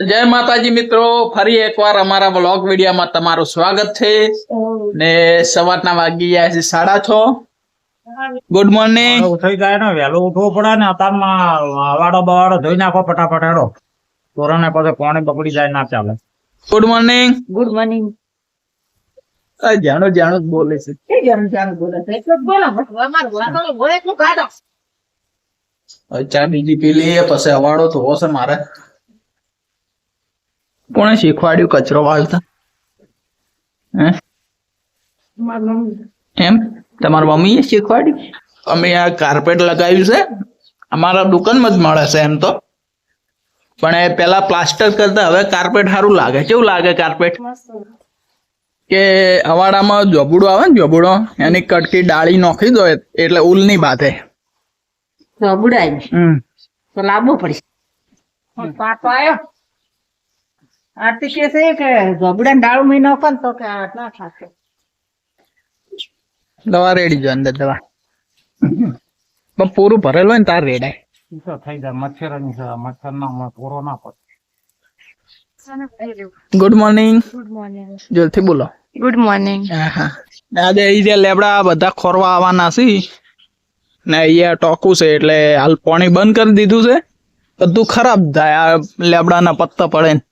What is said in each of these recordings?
જય માતાજી મિત્રો ફરી એકવાર અમારા બ્લોગ વિડીયોમાં તમારું સ્વાગત છે. ને સવારના વાગી ગયા છે સાડા છ. ગુડ મોર્નિંગ ઉઠી જાય ને વહેલું ઉઠવું પડે ને અત્યારમાં વાડો બવાડો ધોઈ નાખો ફટાફટ હેડો. તોરણે પછી પાણી બગડી જાય ના ચાલે. ગુડ મોર્નિંગ ગુડ મોર્નિંગ જાણો જાણો જ બોલે છે. હવે ચા બીજી પી લઈએ પછી અવાડો થવો છે મારે. કોણે શીખવાડ્યું કચરો વાળતા? એમ? તમારા મમ્મીએ શીખવાડ્યું? અમે આ કાર્પેટ લગાવ્યું છે. અમારા દુકાનમાં જ મળે છે એમ તો. પણ એ પેલા પ્લાસ્ટર કરતા હવે કાર્પેટ સારું લાગે. કેવું લાગે કાર્પેટ કે અવાડામાં જોબુડો આવે ને જોબુડો એની કટકી ડાળી નોખી દો એટલે ઉલની બાંધે. જોબુડા હમ. તો લાવવું પડશે. પાટો આવ્યો આરતી કે છે કે ગબડા ડાળું મહિનો નાખો તો કે આટલા ખાશે. દવા રેડી જો અંદર દવા. પણ પૂરું ભરેલું હોય ને તાર રેડાય. ઈ તો થઈ જાય મચ્છરની છે મચ્છર ના પૂરો ના પડે. ગુડ મોર્નિંગ ગુડ મોર્નિંગ જલ્દી બોલો. ગુડ મોર્નિંગ હા આજે અહીં જે લેબડા બધા ખોરવા આવવાના છે ને અહીંયા ટોકું છે એટલે હાલ પાણી બંધ કરી દીધું છે. બધું ખરાબ થાય આ લેબડાના પત્તા પડે ને.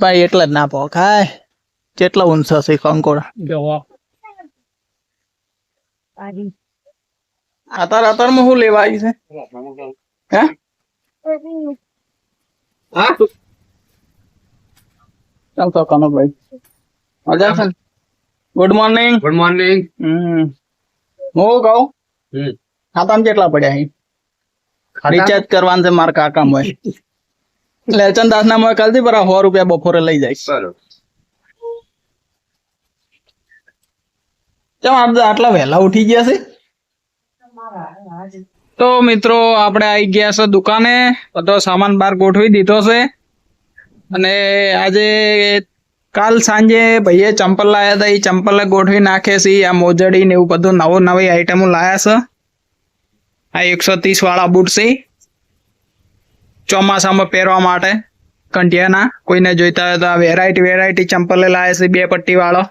ભાઈ એટલે જ ના પોખાય કેટલા ઊંચા છે કંકોડા અતાર અતારમાં શું લેવા આવી છે હે ચાલ તો કનકભાઈ મજા છે ગુડ મોર્નિંગ ગુડ મોર્નિંગ હમ હું કહું ખાતામાં કેટલા પડ્યા અહીં રિચાર્જ કરવાનું છે મારા કાકા મોય એટલે દાસ ના મોય કાલથી બરા સો રૂપિયા બપોરે લઈ જાય. બરોબર. કેમ આપણે આટલા વહેલા ઉઠી ગયા છે? તો મિત્રો આપણે આવી ગયા છે દુકાને. બધો સામાન બહાર ગોઠવી દીધો છે. અને આજે કાલ સાંજે ભાઈએ ચંપલ લાયા હતા. એ ચંપલ ગોઠવી નાખે છે. આ મોજડી ને એવું બધું નવું નવી આઈટમો લાયા છે. આ એકસો ત્રીસ વાળા બૂટ છે. ચોમાસામાં પહેરવા માટે કંઠિયાના કોઈને જોઈતા હોય તો આ વેરાયટી વેરાયટી ચંપલ લાવે છે બે પટ્ટી વાળો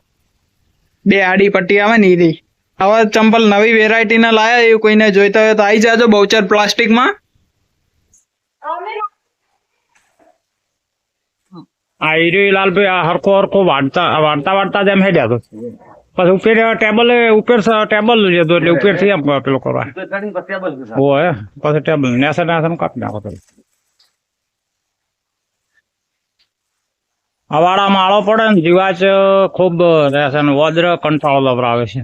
બે આડી પટ્ટી આવે ને એ આવા હવે ચંપલ નવી વેરાયટી ના લાયા એવું કોઈને જોઈતા હોય તો આવી જાજો બહુચર પ્લાસ્ટિકમાં આ હીરી લાલભાઈ આ હરખો હરખો વાળતા વાળતા વાળતા જ એમ હેડ્યા તો. પછી ઉપર ટેબલ ઉપર ટેબલ લીધું એટલે ઉપરથી એમ પેલો કરવા. હોય પછી ટેબલ નેસા નેસા કાપી નાખો પેલો. અવાડા માળો પડે ને જીવાચ ખૂબ રહેશે ને વજ્ર કંટાળો લવરાવે છે.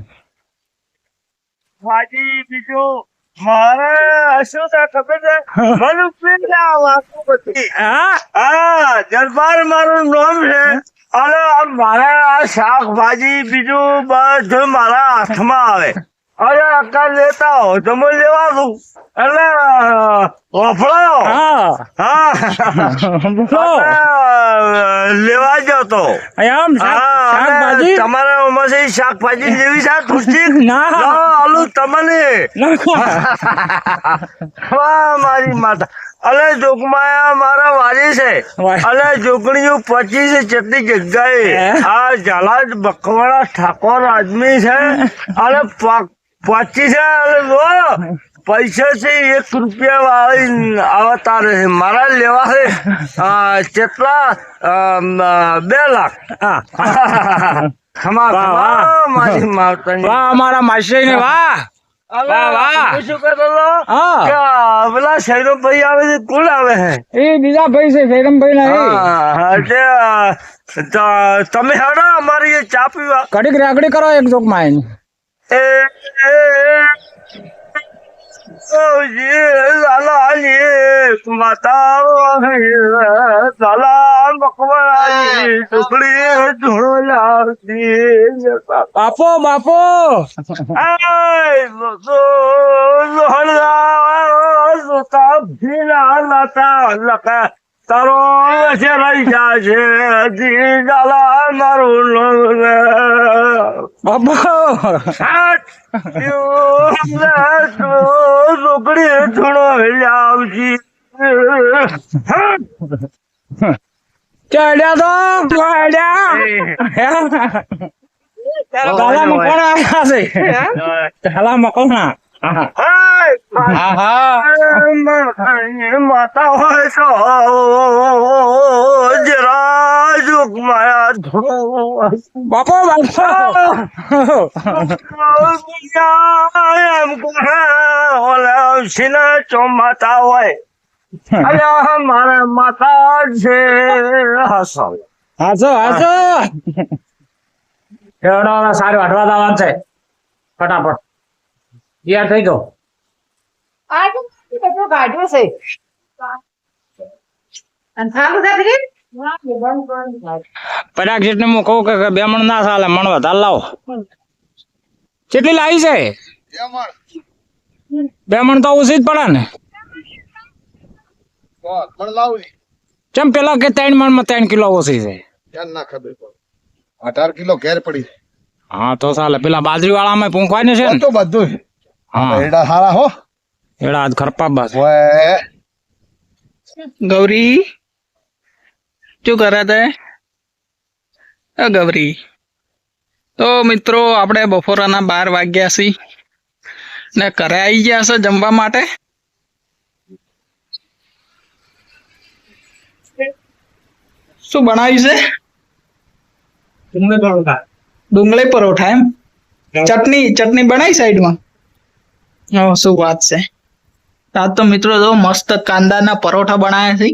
હાજી બીજું મારે શું છે ખબર છે? મને પીંડા વાંકું બધી. હા? દરબાર મારું નામ છે. અને મારા શાકભાજી બીજું બધું મારા હાથમાં આવે. અરે અક્કા લેતા હો તો લેવા દઉં. એટલે વફળાયો. હા. લેવા જતો એમ શાક- શાકભાજી? તમારે આમાંથી શાકભાજી લેવી છે ખુશી ના. આલું તમને. વાહ મારી માતા. અલે જોગમાયા મારા વાલી છે. અલે જોગણીઓ પચીસ જેટલી જગ્યાએ હે? આ ઝાલા બખવાડા ઠાકોર આદમી છે. અલે પ- પચીસ હજાર પૈસા છે એક રૂપિયા વાળી આવતા રહે. મારા લેવા છે કેટલા? બે લાખ. અમારા માસી ને વાહ. પેલા ભાઈ આવે છે કોણ આવે છે એ બીજા ભાઈ છે ફેરમભાઈ ના એટલે તમે હેડો અમારી ચા પીવા. કડીક રાખડી કરો એક જોકમાં બાપો બાપો તારો છે રહી જશે જી ડાલા મારું બાપો રોકડી થોડો આવજી ચડ્યા તો ચડ્યા ગાલામાં કોણ આવ્યા છે ગાલામાં કોણ? હા. માતા હોય તો જરા જુક માયા બાપો એમ કોને ઓલા સિના ચોમાતા હોય અલ્યા મારા માતા છે હસો. એવડો સારું હટવા દાવાનું છે. ફટાફટ. તૈયાર થઈ જાઓ આ તો બધું છે. અને સારું થાય કે પરાગ જેટને હું કહું કે બે મણ ના ચાલે મણ વધારે લાવો. કેટલી લાવી છે? બે મણ. તો ઓછી જ પડે ને. ચમ પેલા કે ત્રણ મણમાં ત્રણ કિલો ઓછી છે? ના ખબર અઢાર કિલો ઘેર પડી હા તો ચાલે પેલા બાજરી વાળા માં પૂંખવાય ને છે તો બધું હા. સારા હો. એડા આજ ખરપા બસ. ઓય. ગૌરી? શું કરે તે અ ગૌરી. તો મિત્રો આપણે બપોરના બાર વાગ્યા છીએ ને ઘરે આવી ગયા છે જમવા માટે? શું બનાવ્યું છે? ડુંગળી પરોઠા. એમ? ચટણી ચટણી બનાવી સાઈડમાં? શું વાત છે. આજ તો મિત્રો જો મસ્ત કાંદાના પરોઠા બનાયા છે.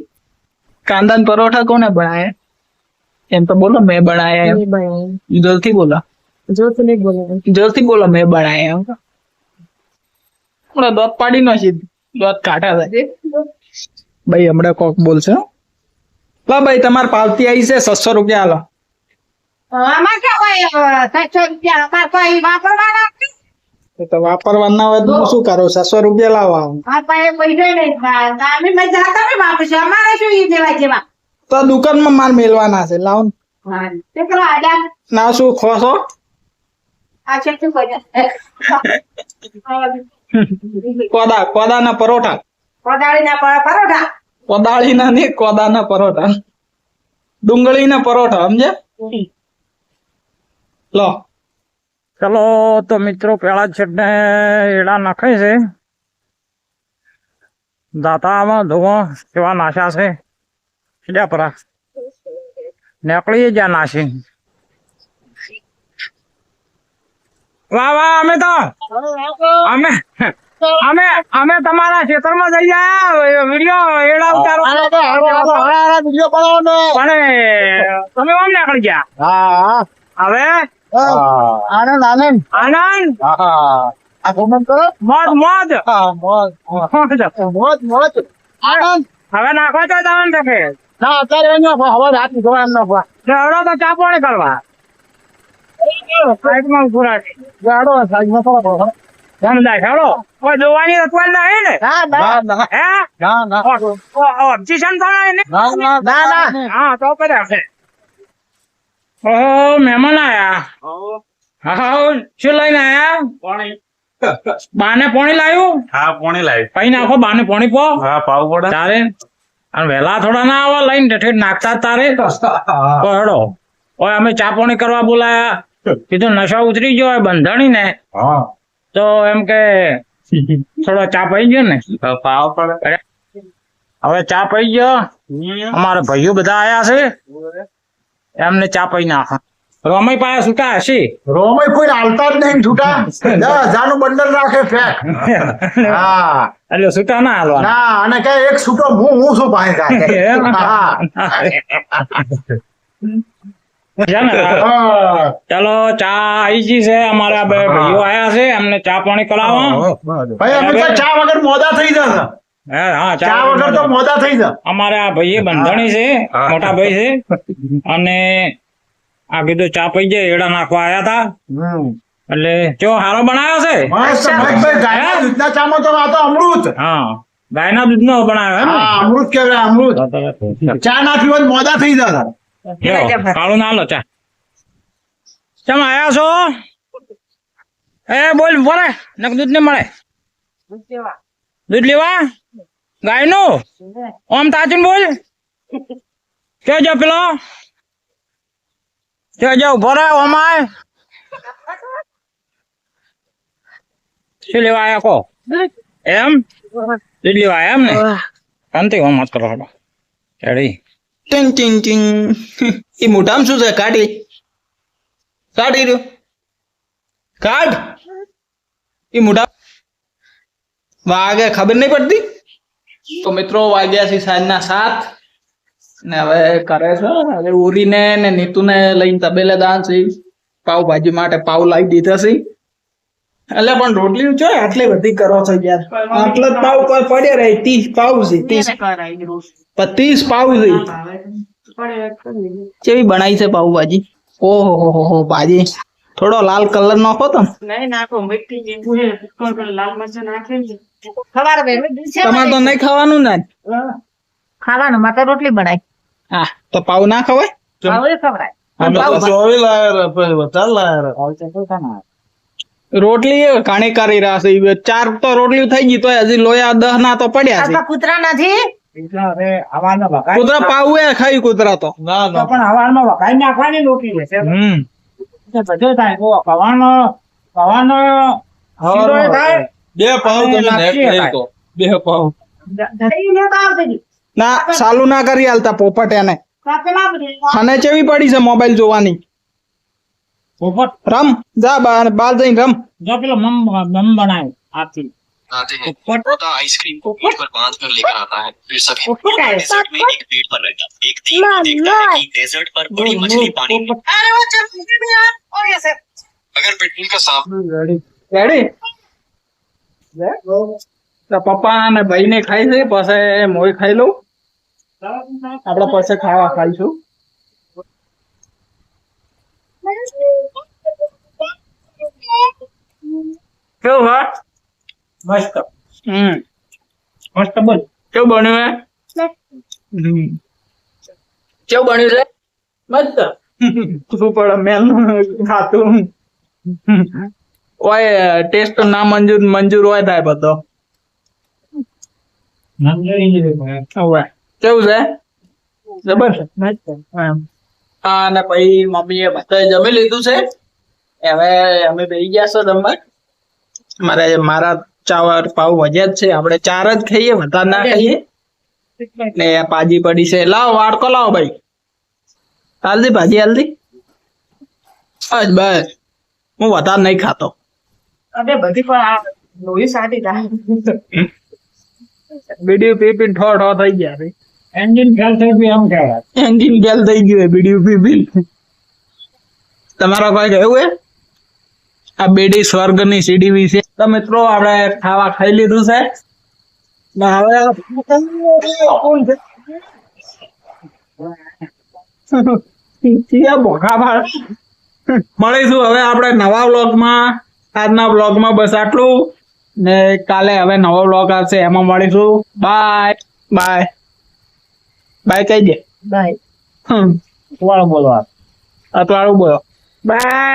કાંદાના પરોઠા કોને બનાયા? એમ તો બોલો મેં બનાવ્યા એમ. જોરથી બોલો. જોરથી બોલો મેં બનાયા એમ. હમણાં દોત પાડી નો સીધી દોત કાઢા થાય ભાઈ હમણાં કોક બોલશે. હો. લા ભાઈ તમારે પાવતી આવી છે છસો રૂપિયા હાલો. અમાર કે સાતસો રૂપિયા. અમાર કોઈ વાપરવાના તો હોય તો શું કરો? છસો રૂપિયા લાવવા આવું આ પાસે નહીં તમે વાપરશો. અમારે શું ઈ દેવા જેવા? તો દુકાનમાં માલ મેળવાના છે. લાવો ને. હા. આડા ના શું? શું કરે કોદા કોદાના પરોઠા. કોદાળીના ના પરોઠા. કોદાળીના નહીં કોદાના પરોઠા. ડુંગળીના પરોઠા સમજે લો. ચલો તો મિત્રો પેલા છેડને એડા નાખે છે. દાતામાં ધોવા કેવા નાશા છે. પરા. નીકળી જ્યાં નાશી વાહ વાહ અમે તો અમે અમે અમે તમારા ખેતરમાં જઈ ગયા વીડિયો એડા ઉતારો. પણ તમે આમ નીકળી ગયા? હવે આનંદ આનંદ. આનંદ. આ કોમેન્ટ કરો. મોજ મોજ. મોજ મોજ. મોજ. આનંદ. હવે નાખો તો તમે થકે ના અત્યારે હવે રાત જોવાનું નાખો. હવડો તો ચા પાણી કરવા. સાઈડમાં ઉભું રાખી. ગાડો સાઈઝમાં થોડો થોડો. સમજાય હેડો કોઈ જોવાની ના નહીં ને? ના ના. ના હે? ના ના. ઓબ્જેક્શન તો ને ના? ના ના ના હા તો કર્યા છે ઓહો મહેમાન આયા. હા. હા શું લઈને આયા? બાને પોણી લાવ્યું? હા પોણી લાવ્યું પૈ નાખો બાને પોણી પો. હા પાવ પડે. તારે. અને વેલા થોડા ના આવા લઈને ઠેઠ નાખતા તારે. હેડો. ઓય અમે ચા પોણી કરવા બોલાયા. કીધું નશા ઉતરી ગયો બંધણી ને હા. તો એમ કે થોડો ચા પી ગયો ને? પાવ પડે. હવે ચા પી ગયો. અમારા ભાઈઓ બધા આયા છે. એમને ચા પી નાખો. રોમય પાસે છૂટા હશે? રોમય કોઈ હાલતા જ નહીં છૂટા. દસ હજારનું બંડલ રાખે ફેક. હા. એટલે છૂટા ના હાલવા ના અને કે એક છૂટો હું હું શું પાસે રાખે હા. હા. ચાલો ચા આવી ગઈ છે. અમારા બે ભાઈઓ આયા છે. એમને ચા પાણી કરાવો. ભાઈ અમે ચા વગર મોડા થઈ જશે. ચા વગર તો મોડા થઈ જશે અમારા ભાઈ બંધાણી છે મોટા ભાઈ છે. અને આ કીધું ચા પી જાય એડા નાખવા આયા હતા એટલે કેવો હારો બનાવ્યો છે? મસ્ત મસ્ત. ભાઈ ગાયના ચામાં તો આ તો અમૃત. હા ગાયના દૂધ નો? બનાવ્યો એમ અમૃત અમૃત. ચા ના પીવો તો મોડા થઈ જતા કાળું ના લો ચા. ચમ આયા છો? એ બોલ બોલે નક દૂધ ને મળે. દૂધ લેવા? ગાયનું ઓમ તાચું બોલ કે જો પેલો કે જો ઊભો રહે ઓમાય શું લેવા આયા કો એમ દૂધ લેવા આયા એમ ને શાંતિ ઓમ મત કરો હડો રેડી ટિંગ ટિંગ ટિંગ એ મોઢામાં શું છે કાઢી કાઢી રહ્યો કાઢ એ મોઢા વાગે ખબર નહીં પડતી તો મિત્રો વાગ્યા છે સાંજના સાત. ને હવે કરે છે હવે ઉરીને ને નીતુને લઈને તબેલે દાન છે. પાવભાજી માટે પાવ લાવી દીધા છે. એટલે પણ રોટલી છે આટલી બધી કરો છો યાર? આટલો જ પાવ પર પડ્યા રહે ત્રીસ પાવ છે ત્રીસ. પચીસ પાવ છે. કેવી બનાવી છે પાવભાજી ઓહો હો હો હો ભાજી. થોડો લાલ કલર નાખો તો ખબર છે. તમારે તો નહીં ખાવાનું ને. ખાવાનું માતા રોટલી બનાવી. હા તો પાવ ના ખવાય? ખવડાય. રોટલી ઘણી કરી રહ્યા છે ચાર તો રોટલી થઈ ગઈ તો હજી લોયા દહ ના તો પડ્યા છે. કૂતરા નથી? કૂતરા પાવું એ ખાઈ કૂતરા તો. ના ના. પણ હવારમાં વઘારી નાખવાની રોટલી છે હમ. બધો થાય. પવાનો પવાનો થાય. બે પાવ તમે અને નેટ લાપસી નહીં ખાય. તો બે પાવ ના ચાલુ ના કરી હાલતા પોપટ એને અને ચેવી પડી છે મોબાઈલ જોવાની પોપટ રમ જા બાર બાર જઈને રમ જો પેલો મમ મમ બનાવ્યો આપી आते हैं तोता आइसक्रीम को पीठ पर बांध कर लेकर आता है फिर सभी डेजर्ट में एक पेड़ पर रहता एक दिन वो देखता है कि डेजर्ट पर बड़ी मछली पानी में अगर पेट्रोल का साफ રેડી તો પપ્પા અને ભાઈ ને ખાઈ છે પછી મોય ખાઈ લઉં. આપડે પછી ખાવા ખાઈશું. કેવું હા મસ્ત. હમ. મસ્ત બોલ કેવું બન્યું હે કેવું બન્યું છે? મસ્ત. શું પડે મેલ ખાતું? ઓય ટેસ્ટ ના મંજૂર મંજૂર હોય થાય બધો કેવું છે? જબર હા અને પછી મમ્મીએ બધા જમી લીધું છે. હવે અમે બેસી ગયા છો જમવા. મારે મારા ચાવર પાવ વજ્યા જ છે. આપણે ચાર જ ખાઈએ વધારે ના ખાઈએ. ને પાજી પડી છે. લાવો વાડકો લાવો ભાઈ. હાલદી ભાજી હાલદી. બસ બસ. હું વધારે નહીં ખાતો. અરે બધી પણ આ લોહી સાટી થાય બીડીયું પી પી ઠો ઠો થઈ ગયા છે એન્જિન ફેલ થઈ ગયું એમ કહેવાય. એન્જિન ફેલ થઈ ગયું બીડીયું પી પી તમારો કોઈ કહેવું એ આ બેડી સ્વર્ગની સીડી વિશે. તો મિત્રો આપણે ખાવા ખાઈ લીધું છે. ને હવે મળીશું હવે આપણે નવા વ્લોગમાં આજના બ્લોગમાં બસ આટલું. ને કાલે હવે નવો બ્લોગ આવશે એમાં મળીશું. બાય બાય બાય કહી દે. બાય હમ. વાળો બોલવા અતવાળું બોલો. બાય